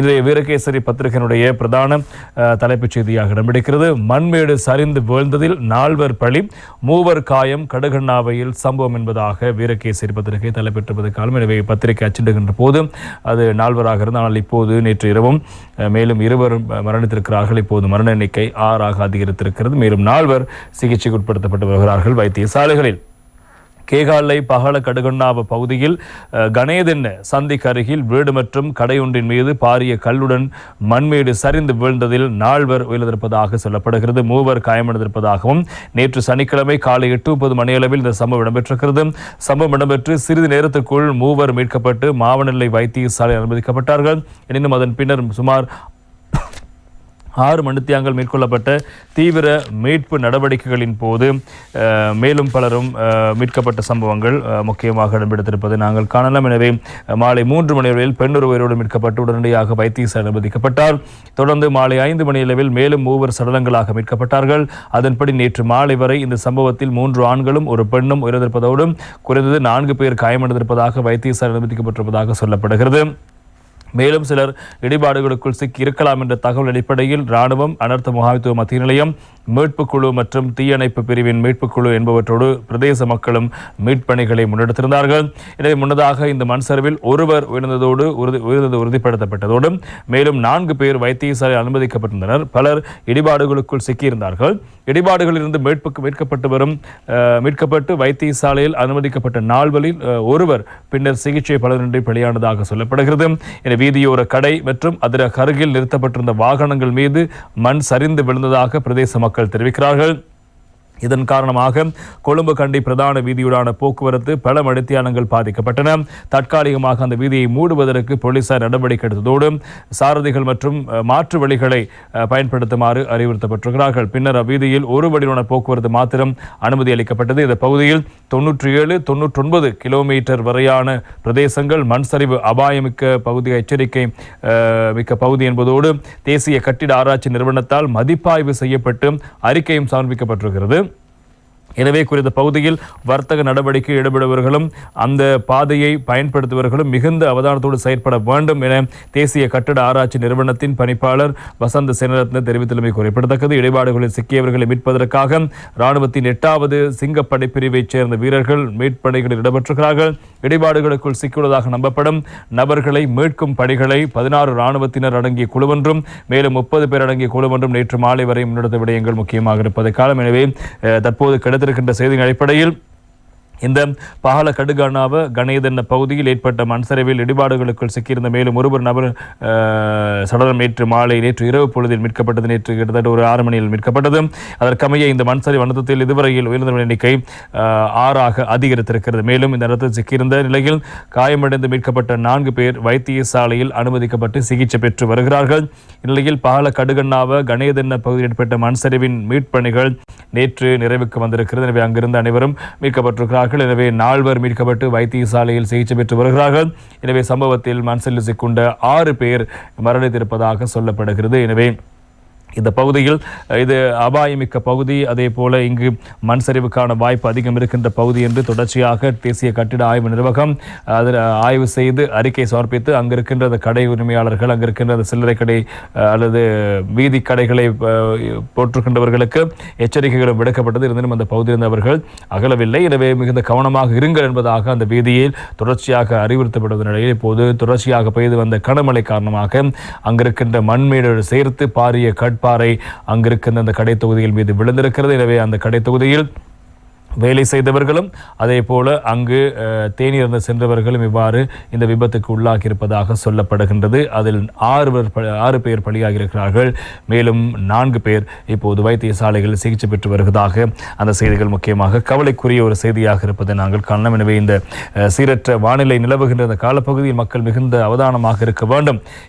இன்றைய வீரகேசரி பத்திரிகையினுடைய பிரதான தலைப்புச் செய்தியாக இடம்பிடிக்கிறது மண்மேடு சரிந்து வீழ்ந்ததில் நால்வர் பழி மூவர் காயம் கடுகண்ணாவையில் சம்பவம் என்பதாக வீரகேசரி பத்திரிகை தலைப்பெற்றிருப்பது காலம். எனவே பத்திரிகை அச்சிடுகின்ற போது அது நால்வராக இருந்தது ஆனால் இப்போது நேற்று இரவும் மேலும் இருவர் மரணித்திருக்கிறார்கள். இப்போது மரண எண்ணிக்கை ஆறாக அதிகரித்திருக்கிறது. மேலும் நால்வர் சிகிச்சைக்கு உட்படுத்தப்பட்டு வருகிறார்கள் வைத்தியசாலைகளில். கேகாலை பகல கடுகண்ணாவ பகுதியில் அஹ், கணேதென்ன சந்திக்கு அருகில் வீடு மற்றும் கடையொன்றின் மீது பாரிய கல்லுடன் மண்மேடு சரிந்து வீழ்ந்ததில் நால்வர் உயிரிழந்திருப்பதாக சொல்லப்படுகிறது. மூவர் காயமடைந்திருப்பதாகவும் நேற்று சனிக்கிழமை காலை எட்டு முப்பது மணியளவில் இந்த சம்பவம் இடம்பெற்றிருக்கிறது. சம்பவம் இடம்பெற்று சிறிது நேரத்துக்குள் மூவர் மீட்கப்பட்டு மாவனெல்லை வைத்தியசாலை அனுமதிக்கப்பட்டார்கள். எனினும் அதன் பின்னர் சுமார் ஆறு மணித்தியாங்கள் மேற்கொள்ளப்பட்ட தீவிர மீட்பு நடவடிக்கைகளின் போது மேலும் பலரும் மீட்கப்பட்ட சம்பவங்கள் முக்கியமாக இடம்பெடுத்திருப்பதை நாங்கள் காணலாம். எனவே மாலை மூன்று மணி அளவில் பெண்ணொரு உயிரோடு மீட்கப்பட்டு உடனடியாக வைத்தியசாலை அனுமதிக்கப்பட்டார். தொடர்ந்து மாலை ஐந்து மணி அளவில் மேலும் மூவர் சடலங்களாக மீட்கப்பட்டார்கள். அதன்படி நேற்று மாலை வரை இந்த சம்பவத்தில் மூன்று ஆண்களும் ஒரு பெண்ணும் உயிரிழந்திருப்பதோடு குறைந்தது நான்கு பேர் காயமடைந்திருப்பதாக வைத்தியசாலை அனுமதிக்கப்பட்டிருப்பதாக சொல்லப்படுகிறது. மேலும் சிலர் இடிபாடுகளுக்குள் சிக்கி இருக்கலாம் என்ற தகவல் அடிப்படையில் ராணுவம் அனர்த்த முகாமைத்துவ மத்திய நிலையம் மீட்புக் குழு மற்றும் தீயணைப்பு பிரிவின் மீட்புக் குழு என்பவற்றோடு பிரதேச மக்களும் மீட்பணிகளை முன்னெடுத்திருந்தார்கள். எனவே முன்னதாக இந்த மண் சரிவில் ஒருவர் உயர்ந்ததோடு உறுதி உயர்ந்தது உறுதிப்படுத்தப்பட்டதோடு மேலும் நான்கு பேர் வைத்தியசாலை அனுமதிக்கப்பட்டிருந்தனர். பலர் இடிபாடுகளுக்குள் சிக்கியிருந்தார்கள். இடிபாடுகளிலிருந்து மீட்புக்கு மீட்கப்பட்டு வரும் மீட்கப்பட்டு வைத்தியசாலையில் அனுமதிக்கப்பட்ட நால்வரில் ஒருவர் பின்னர் சிகிச்சை பலனின்றி பலியானதாக சொல்லப்படுகிறது. எனவே வீதியோர கடை மற்றும் அதற்கு அருகில் நிறுத்தப்பட்டிருந்த வாகனங்கள் மீது மண் சரிந்து விழுந்ததாக பிரதேச மக்கள் தெரிவிக்கிறார்கள். இதன் காரணமாக கொழும்பு கண்டி பிரதான வீதியுடான போக்குவரத்து பல மடித்தியானங்கள் பாதிக்கப்பட்டன. தற்காலிகமாக அந்த வீதியை மூடுவதற்கு போலீசார் நடவடிக்கை எடுத்ததோடு சாரதிகள் மற்றும் மாற்று வழிகளை பயன்படுத்துமாறு அறிவுறுத்தப்பட்டிருக்கிறார்கள். பின்னர் அவ்வீதியில் ஒரு வடிவான போக்குவரத்து மாத்திரம் அனுமதி அளிக்கப்பட்டது. இந்த பகுதியில் தொன்னூற்றி ஏழு தொன்னூற்றொன்பது கிலோமீட்டர் வரையான பிரதேசங்கள் மண் சரிவு அபாயமிக்க பகுதி எச்சரிக்கை மிக்க பகுதி என்பதோடு தேசிய கட்டிட ஆராய்ச்சி நிறுவனத்தால் மதிப்பாய்வு செய்யப்பட்டு அறிக்கையும் சமர்ப்பிக்கப்பட்டிருக்கிறது. எனவே குறித்த பகுதியில் வர்த்தக நடவடிக்கை ஈடுபடுபவர்களும் அந்த பாதையை பயன்படுத்துபவர்களும் மிகுந்த அவதானத்தோடு செயற்பட வேண்டும் என தேசிய கட்டட ஆராய்ச்சி நிறுவனத்தின் பணிப்பாளர் வசந்த சேனரத்ன தெரிவித்துள்ளமை குறிப்பிடத்தக்கது. இடைபாடுகளில் சிக்கியவர்களை மீட்பதற்காக ராணுவத்தின் எட்டாவது சிங்கப்படை பிரிவைச் சேர்ந்த வீரர்கள் மீட்பணிகளில் இடம்பெற்றுகிறார்கள். இடைபாடுகளுக்குள் சிக்கியுள்ளதாக நம்பப்படும் நபர்களை மீட்கும் பணிகளை பதினாறு ராணுவத்தினர் அடங்கிய குழுவொன்றும் மேலும் முப்பது பேர் அடங்கிய குழுவொன்றும் நேற்று மாலை வரை முன்னெடுத்த விடயங்கள் முக்கியமாக இருப்பது காலம் எனவே தற்போது கிடைத்த கிடைத்திருக்கின்ற செய்தியின் அடிப்படையில் இந்த பகல கடுகானாவ கணேதன்ன பகுதியில் ஏற்பட்ட மண் சரிவில் இடிபாடுகளுக்குள் சிக்கியிருந்த மேலும் ஒருவர் நபர் சடலம் நேற்று மாலை நேற்று இரவு பொழுதில் மீட்கப்பட்டது. நேற்று கிட்டத்தட்ட ஒரு ஆறு மணியில் மீட்கப்பட்டது. அதற்கமைய இந்த மண் சரிவு அனர்த்தத்தில் இதுவரையில் உயிரிழந்தவர்கள் எண்ணிக்கை ஆறாக அதிகரித்திருக்கிறது. மேலும் இந்த அனர்த்தத்தில் சிக்கியிருந்த நிலையில் காயமடைந்து மீட்கப்பட்ட நான்கு பேர் வைத்தியசாலையில் அனுமதிக்கப்பட்டு சிகிச்சை பெற்று வருகிறார்கள். இந்நிலையில் பகல கடுகண்ணாவ கணேதன்ன பகுதியில் ஏற்பட்ட மண் சரிவின் மீட்பணிகள் நேற்று நிறைவுக்கு வந்திருக்கிறது. எனவே அங்கிருந்து அனைவரும் மீட்கப்பட்டிருக்கிறார்கள். எனவே நால்வர் மீட்கப்பட்டு வைத்தியசாலையில் சிகிச்சை பெற்று வருகிறார்கள். எனவே சம்பவத்தில் மண்செல்லில் சிக்குண்ட ஆறு பேர் மரணித்திருப்பதாக சொல்லப்படுகிறது. எனவே இந்த பகுதியில் இது அபாயமிக்க பகுதி. அதே போல இங்கு மண் சரிவுக்கான வாய்ப்பு அதிகம் இருக்கின்ற பகுதி என்று தொடர்ச்சியாக தேசிய கட்டிட ஆய்வு நிர்வாகம் அதில் ஆய்வு செய்து அறிக்கை சமர்ப்பித்து அங்கு இருக்கின்ற கடை உரிமையாளர்கள் அங்கு இருக்கின்ற அந்த சில்லறை கடை அல்லது வீதி கடைகளை போற்றுகின்றவர்களுக்கு எச்சரிக்கைகளும் விடுக்கப்பட்டது. இருந்தும் அந்த பகுதியில் இருந்தவர்கள் அகலவில்லை. எனவே மிகுந்த கவனமாக இருங்கள் என்பதாக அந்த வீதியில் தொடர்ச்சியாக அறிவுறுத்தப்பட்ட நிலையில் இப்போது தொடர்ச்சியாக பெய்து வந்த கனமழை காரணமாக அங்கிருக்கின்ற மண்மேடு சேர்த்து பாரிய கட் கட்பாறை அங்கிருக்கின்ற அந்த கடை தொகுதியில் மீது விழுந்திருக்கிறது. எனவே அந்த கடை தொகுதியில் வேலை செய்தவர்களும் அதே போல அங்கு அஹ், இருந்து சென்றவர்களும் இவ்வாறு இந்த விபத்துக்கு உள்ளாகி இருப்பதாக சொல்லப்படுகின்றது. அதில் ஆறு பேர் ஆறு பேர் பலியாகி இருக்கிறார்கள் மேலும் நான்கு பேர் இப்போது வைத்தியசாலைகளில் சிகிச்சை பெற்று வருவதாக அந்த செய்திகள் முக்கியமாக கவலைக்குரிய ஒரு செய்தியாக இருப்பதை நாங்கள் காணலாம். எனவே இந்த சீரற்ற வானிலை நிலவுகின்ற இந்த காலப்பகுதியில் மக்கள் மிகுந்த அவதானமாக இருக்க வேண்டும்.